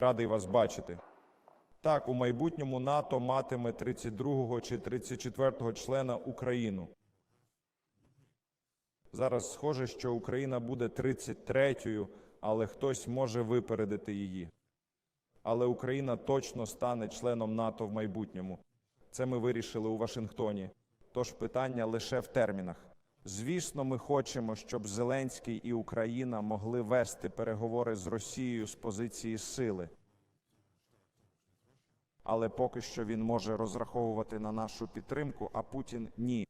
Радий вас бачити. Так, у майбутньому НАТО матиме 32-го чи 34-го члена Україну. Зараз схоже, що Україна буде 33-ю, але хтось може випередити її. Але Україна точно стане членом НАТО в майбутньому. Це ми вирішили у Вашингтоні. Тож питання лише в термінах. Звісно, ми хочемо, щоб Зеленський і Україна могли вести переговори з Росією з позиції сили. Але поки що він може розраховувати на нашу підтримку, а Путін ні.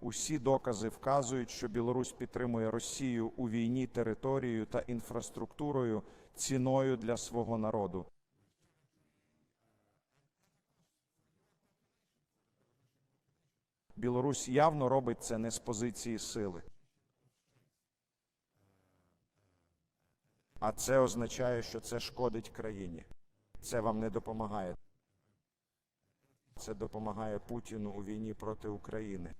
Усі докази вказують, що Білорусь підтримує Росію у війні територією та інфраструктурою ціною для свого народу. Білорусь явно робить це не з позиції сили. А це означає, що це шкодить країні. Це вам не допомагає. Це допомагає Путіну у війні проти України.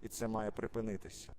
І це має припинитися.